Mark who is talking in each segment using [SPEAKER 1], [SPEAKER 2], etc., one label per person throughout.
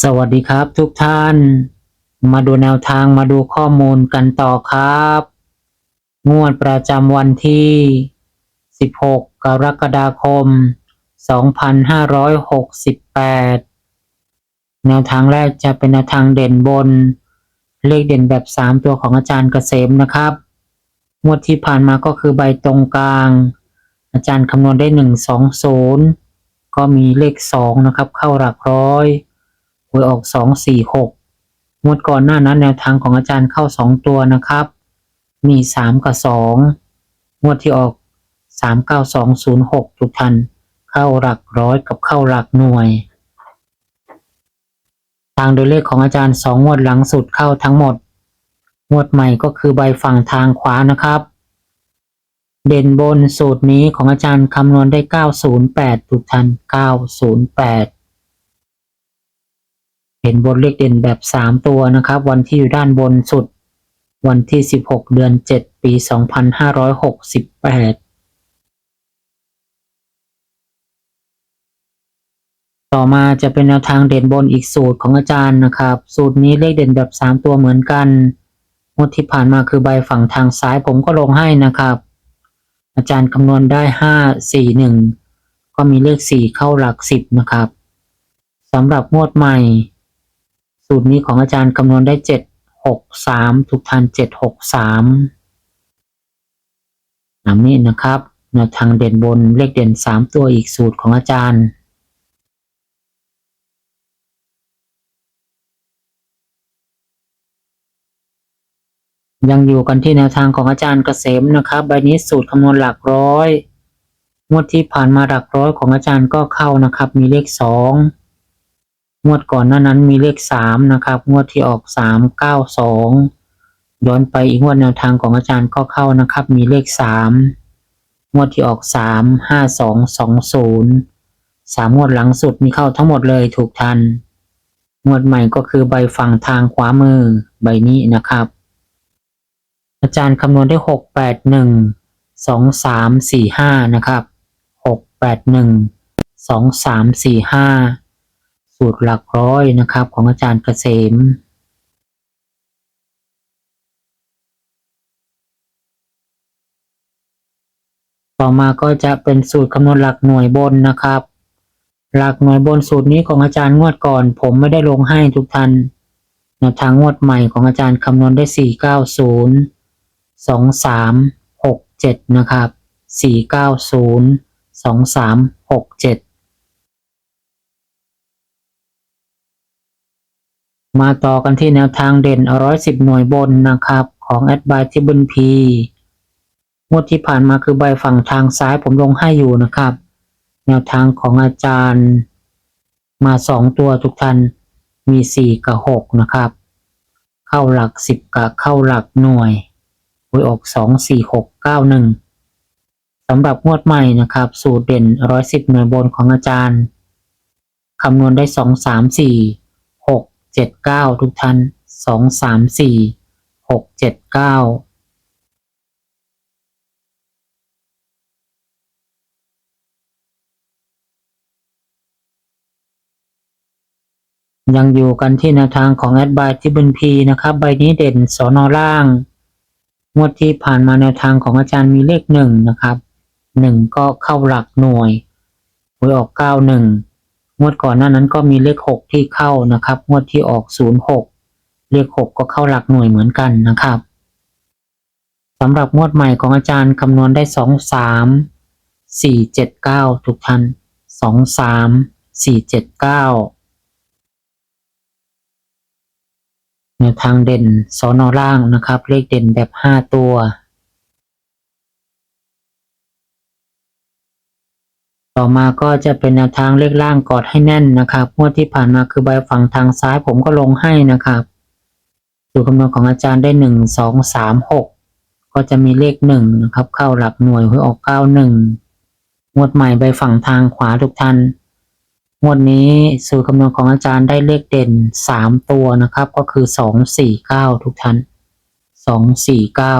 [SPEAKER 1] สวัสดีครับทุกท่าน มาดูแนวทางมาดูข้อมูลกันต่อครับ งวดประจำวันที่ 16 กรกฎาคม 2568 แนวทางแรกจะเป็นแนวทางเด่นบน เลขเด่นแบบ 3 ตัวของอาจารย์เกษมนะครับ งวดที่ผ่านมาก็คือใบตรงกลาง อาจารย์คำนวณได้ 120 ก็มีเลข 2 นะครับ เข้าหลักร้อย หวยออกสองสี่หกงวดก่อนหน้านั้นแนวทางของอาจารย์เข้าสองตัวนะครับ มีสามกับสองงวดที่ออกสามเก้าสองศูนย์หกทุกท่านเข้าหลักร้อยกับเข้าหลักหน่วย ทางโดยเลขของอาจารย์สองงวดหลังสุดเข้าทั้งหมด งวดใหม่ก็คือใบฝั่งทางขวานะครับ เด่นบนสูตรนี้ของอาจารย์คำนวณได้ 908ทุกท่าน908 เห็นบนเลขเด่นแบบ 3 ตัวนะครับ วันที่อยู่ด้านบนสุด วันที่ 16 เดือน 7 ปี 2568ต่อมาจะเป็นแนวทางเด่นบนอีกสูตรของอาจารย์นะครับ สูตรนี้เลขเด่นแบบ 3 ตัวเหมือนกันงวดที่ผ่านมาคือใบฝั่งทางซ้ายผมก็ลงให้นะครับ อาจารย์คำนวณได้ 5 4 1 ก็มีเลข 4 เข้าหลัก 10 นะครับสำหรับงวดใหม่ สูตรนี้ของอาจารย์คำนวณได้เจ็ดหกสามทุกท่านเจ็ดหกสามนำนี้นะครับแนวทางเด่นบนเลขเด่นสามตัวอีกสูตรของอาจารย์ยังอยู่กันที่แนวทางของอาจารย์เกษมนะครับใบนี้สูตรคำนวณหลักร้อย งวดที่ผ่านมาหลักร้อยของอาจารย์ก็เข้านะครับ มีเลขสอง งวดก่อนหน้านั้นมีเลขสามนะครับ งวดที่ออกสามเก้าสองย้อนไปอีกงวดแนวทางของอาจารย์ก็เข้านะครับ มีเลขสามงวดที่ออกสามห้าสองสองศูนย์สามงวดหลังสุดมีเข้าทั้งหมดเลยถูกทัน งวดใหม่ก็คือใบฝั่งทางขวามือใบนี้นะครับ อาจารย์คำนวณได้หกแปดหนึ่งสองสามสี่ห้านะครับหกแปดหนึ่งสองสามสี่ห้า สูตรหลักร้อยนะครับ ของอาจารย์เกษมต่อมาก็จะเป็นสูตรคำนวณหลักหน่วยบนนะครับ หลักหน่วยบนสูตรนี้ของอาจารย์งวดก่อน ผมไม่ได้ลงให้ทุกท่านแนวทางงวดใหม่ของอาจารย์คำนวณได้ 490 2367 นะครับ 490 2367 มาต่อกันที่แนวทางเด่นร้อยสิบหน่วยบนนะครับของแอดบายที่บันพีงวดที่ผ่านมาคือใบฝั่งทางซ้ายผมลงให้อยู่นะครับ แนวทางของอาจารย์ มาสองตัวทุกท่านมีสี่กับหกนะครับ เข้าหลักสิบกับเข้าหลักหน่วยหวยออกสองสี่หกเก้าหนึ่งสำหรับงวดใหม่นะครับ สูตรเด่นร้อยสิบหน่วยบนของอาจารย์คำนวณได้สองสามสี่ เจ็ดเก้าทุกท่านสองสามสี่หกเจ็ดเก้ายังอยู่กันที่แนวทางของแอดบายที่บุญพีนะครับใบนี้เด่นสอนอล่างงวดที่ผ่านมาแนวทางของอาจารย์มีเลขหนึ่งนะครับหนึ่งก็เข้าหลักหน่วยหวยออกเก้าหนึ่ง งวดก่อนหน้านั้นก็มีเลขหกที่เข้านะครับ งวดที่ออกศูนย์หกเลขหกก็เข้าหลักหน่วยเหมือนกันนะครับสำหรับงวดใหม่ของอาจารย์คำนวณได้สองสามสี่เจ็ดเก้าทุกท่านสองสามสี่เจ็ดเก้าแนวทางเด่นสอนอล่างนะครับ เลขเด่นแบบห้าตัว ต่อมาก็จะเป็นแนวทางเลขล่างกอดให้แน่นนะครับงวดที่ผ่านมาคือใบฝั่งทางซ้ายผมก็ลงให้นะครับสูคำนวณของอาจารย์ได้หนึ่งสองสามหกก็จะมีเลขหนึ่งนะครับ เข้าหลักหน่วยหวยออกเก้าหนึ่งงวดใหม่ใบฝั่งทางขวาทุกท่านงวดนี้สูตรคำนวณของอาจารย์ได้เลขเด่นสามตัวนะครับ ก็คือสองสี่เก้าทุกท่านสองสี่เก้า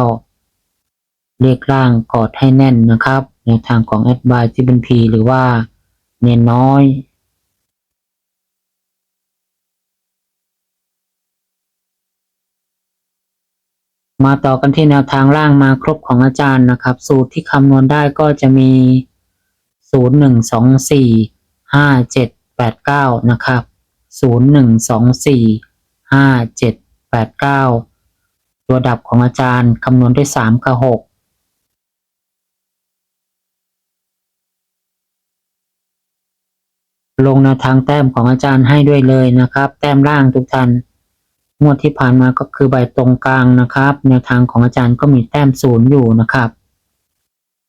[SPEAKER 1] เลขล่างกอดให้แน่นนะครับ ในวทางของแอดบายที่เป็นพีหรือว่าเนียนน้อย มาต่อกันที่แนวทางล่างมาครบของอาจารย์นะครับ สูตรที่คำนวณได้ก็จะมี 0 1 2 4 5 7 8 9 นะครับ 0 1 2 4 5 7 8 9 ตัวดับของอาจารย์คำนวณได้3กับ6 ลงแนวทางแต้มของอาจารย์ให้ด้วยเลยนะครับ แต้มล่างทุกท่านงวดที่ผ่านมาก็คือใบตรงกลางนะครับแนวทางของอาจารย์ก็มีแต้มศูนย์อยู่นะครับ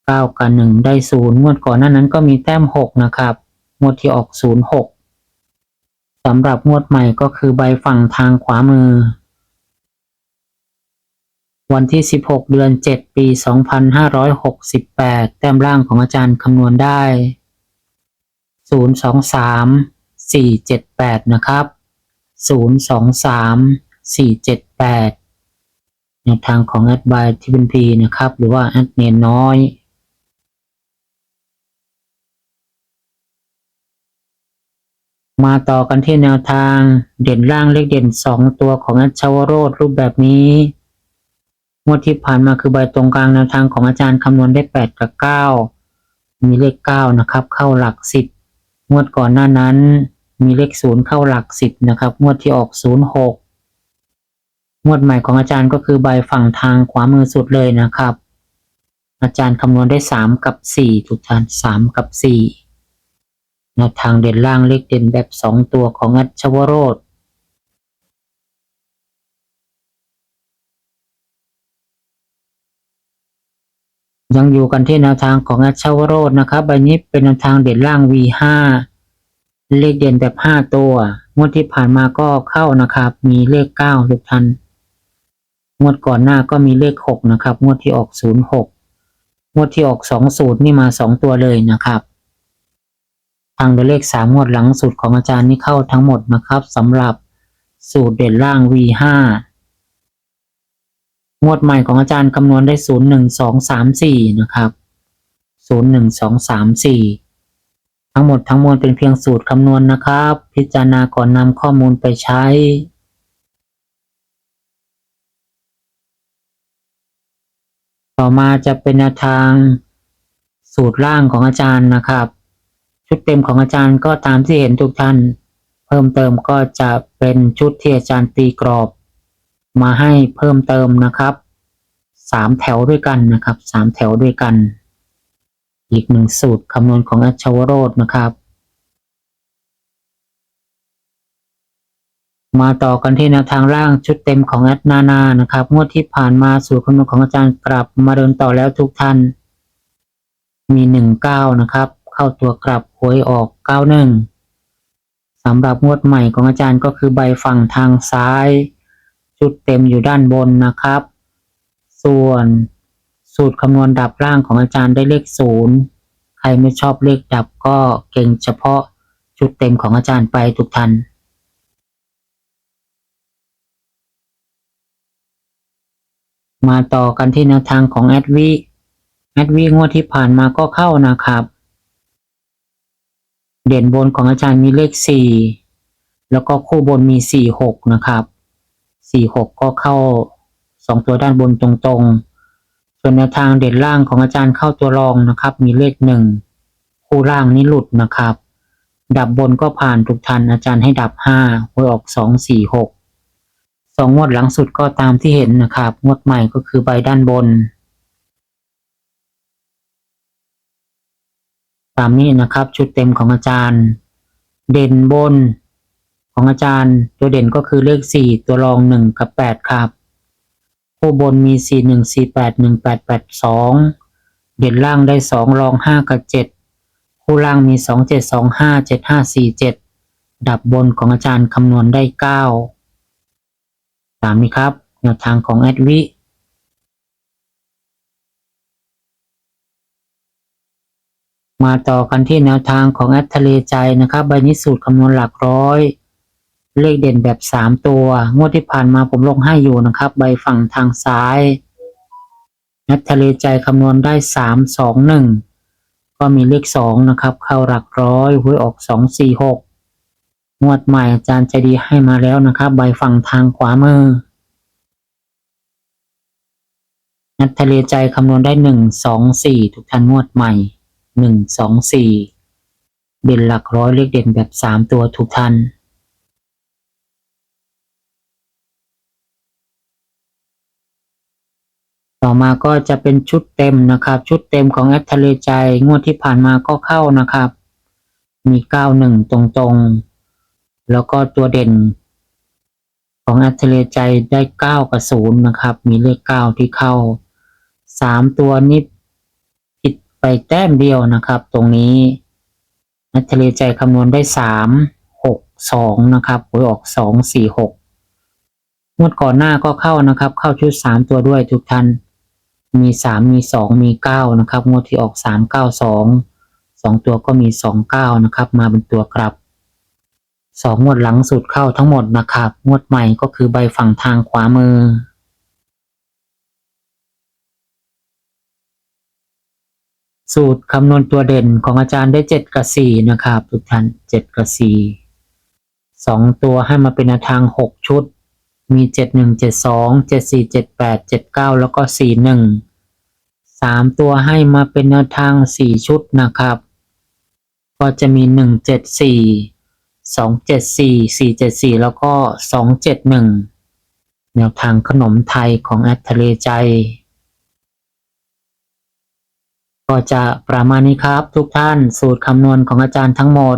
[SPEAKER 1] เก้ากับหนึ่งได้ศูนย์งวดก่อนหน้านั้นก็มีแต้มหกนะครับงวดที่ออกศูนย์หกสำหรับงวดใหม่ก็คือใบฝั่งทางขวามือ วันที่ 16 เดือน 7 ปี 2568 แต้มล่างของอาจารย์คำนวณได้ ศูนย์สองสามสี่เจ็ดแปดนะครับศูนย์สองสามสี่เจ็ดแปดในทางของแอดบายที่เป็นพีนะครับ หรือว่าแอดเนนน้อยมาต่อกันที่แนวทางเด่นล่างเลขเด่นสองตัวของแอดชาวโรดรูปแบบนี้งวดที่ผ่านมาคือใบตรงกลางแนวทางของอาจารย์คำนวณได้แปดกับเก้ามีเลขเก้านะครับ เข้าหลักสิบ งวดก่อนหน้านั้นมีเลขศูนย์เข้าหลักสิบนะครับ งวดที่ออกศูนย์หกงวดใหม่ของอาจารย์ก็คือใบฝั่งทางขวามือสุดเลยนะครับ อาจารย์คำนวณได้สามกับสี่ทุกท่านสามกับสี่แนวทางเด่นล่างเลขเด่นแบบสองตัวของอัชวโรธ ยังอยู่กันที่แนวทางของอัชาวโรธนะครับใบนี้เป็นแนวทางเด่นล่าง V5 เลขเด่นแบบห้าตัว งวดที่ผ่านมาก็เข้านะครับ มีเลขเก้าทุกท่านงวดก่อนหน้าก็มีเลขหกนะครับ งวดที่ออกศูนย์หกงวดที่ออกสองสูตรนี่มาสองตัวเลยนะครับ ทางโดเลขสามงวดหลังสุดของอาจารย์นี่เข้าทั้งหมดนะครับสำหรับสูตรเด่นล่าง V5 งวดใหม่ของอาจารย์คำนวณได้ศูนย์หนึ่งสองสามสี่นะครับศูนย์หนึ่งสองสามสี่ทั้งหมดทั้งมวลเป็นเพียงสูตรคำนวณนะครับ พิจารณาก่อนนำข้อมูลไปใช้ต่อมาจะเป็นแนวทางสูตรล่างของอาจารย์นะครับ ชุดเต็มของอาจารย์ก็ตามที่เห็นทุกท่าน เพิ่มเติมก็จะเป็นชุดที่อาจารย์ตีกรอบ มาให้เพิ่มเติมนะครับสามแถวด้วยกันนะครับสามแถวด้วยกัน อีกหนึ่งสูตรคำนวณของอัชวโรธนะครับ มาต่อกันที่แนวทางล่างชุดเต็มของแอดนานานะครับงวดที่ผ่านมาสูตรคำนวณของอาจารย์กลับมาเดินต่อแล้วทุกท่าน มีหนึ่งเก้านะครับ เข้าตัวกลับหวยออกเก้าหนึ่งสำหรับงวดใหม่ของอาจารย์ก็คือใบฝั่งทางซ้าย ชุดเต็มอยู่ด้านบนนะครับ ส่วนสูตรคำนวณดับล่างของอาจารย์ได้เลขศูนย์ใครไม่ชอบเลขดับก็เก่งเฉพาะชุดเต็มของอาจารย์ไปทุกท่านมาต่อกันที่แนวทางของแอดวีแอดวีงวดที่ผ่านมาก็เข้านะครับ เด่นบนของอาจารย์มีเลขสี่แล้วก็คู่บนมีสี่หกนะครับ สี่หกก็เข้าสองตัวด้านบนตรงๆ ส่วนแนวทางเด่นล่างของอาจารย์เข้าตัวรองนะครับ มีเลขหนึ่งคู่ล่างนี้หลุดนะครับ ดับบนก็ผ่านทุกทันอาจารย์ให้ดับห้าหวยออกสองสี่หกสองงวดหลังสุดก็ตามที่เห็นนะครับ งวดใหม่ก็คือใบด้านบน ตามนี้นะครับชุดเต็มของอาจารย์ เด่นบน ของอาจารย์ตัวเด่นก็คือเลขสี่ตัวรองหนึ่งกับแปดครับ คู่บนมีสี่หนึ่งสี่แปดหนึ่งแปดแปดสองเด่นล่างได้สองรองห้ากับเจ็ดคู่ล่างมีสองเจ็ดสองห้าเจ็ดห้าสี่เจ็ดดับบนของอาจารย์คำนวณได้เก้าตามนี้ครับแนวทางของแอดวิมาต่อกันที่แนวทางของแอดทะเลใจนะครับ ใบนี้สูตรคำนวณหลักร้อย เลขเด่นแบบสามตัว งวดที่ผ่านมาผมลงให้อยู่นะครับ ใบฝั่งทางซ้ายแอดทะเลใจคำนวณได้สามสองหนึ่งก็มีเลขสองนะครับ เข้าหลักร้อยหวยออกสองสี่หกงวดใหม่อาจารย์ใจดีให้มาแล้วนะครับ ใบฝั่งทางขวามือนัดทะเลใจคำนวณได้หนึ่งสองสี่ทุกท่านงวดใหม่หนึ่งสองสี่เด่นหลักร้อยเลขเด่นแบบสามตัวทุกท่าน ต่อมาก็จะเป็นชุดเต็มนะครับ ชุดเต็มของแอดทะเลใจงวดที่ผ่านมาก็เข้านะครับ มีเก้าหนึ่งตรงๆ แล้วก็ตัวเด่น ของแอดทะเลใจได้เก้ากับศูนย์นะครับ มีเลขเก้าที่เข้าสามตัวนี้ผิดไปแต้มเดียวนะครับ ตรงนี้นัทะเลใจคำนวณได้สามหกสองนะครับหวยออกสองสี่หกงวดก่อนหน้าก็เข้านะครับ เข้าชุดสามตัวด้วยทุกท่าน มีสามมีสองมีเก้านะครับ งวดที่ออกสามเก้าสองสองตัวก็มีสองเก้านะครับ มาเป็นตัวกลับสองงวดหลังสุดเข้าทั้งหมดนะครับ งวดใหม่ก็คือใบฝั่งทางขวามือ สูตรคำนวณตัวเด่นของอาจารย์ได้เจ็ดกับสี่นะครับ ทุกท่านเจ็ดกับสี่สองตัวให้มาเป็นทางหกชุด มีเจ็ดหนึ่งเจ็ดสองเจ็ดสี่เจ็ดแปดเจ็ดเก้าแล้วก็สี่หนึ่งสามตัวให้มาเป็นแนวทางสี่ชุดนะครับ ก็จะมีหนึ่งเจ็ดสี่สองเจ็ดสี่สี่เจ็ดสี่แล้วก็สองเจ็ดหนึ่งแนวทางขนมไทยของแอดทะเลใจ ก็จะประมาณนี้ครับทุกท่านสูตรคำนวณของอาจารย์ทั้งหมด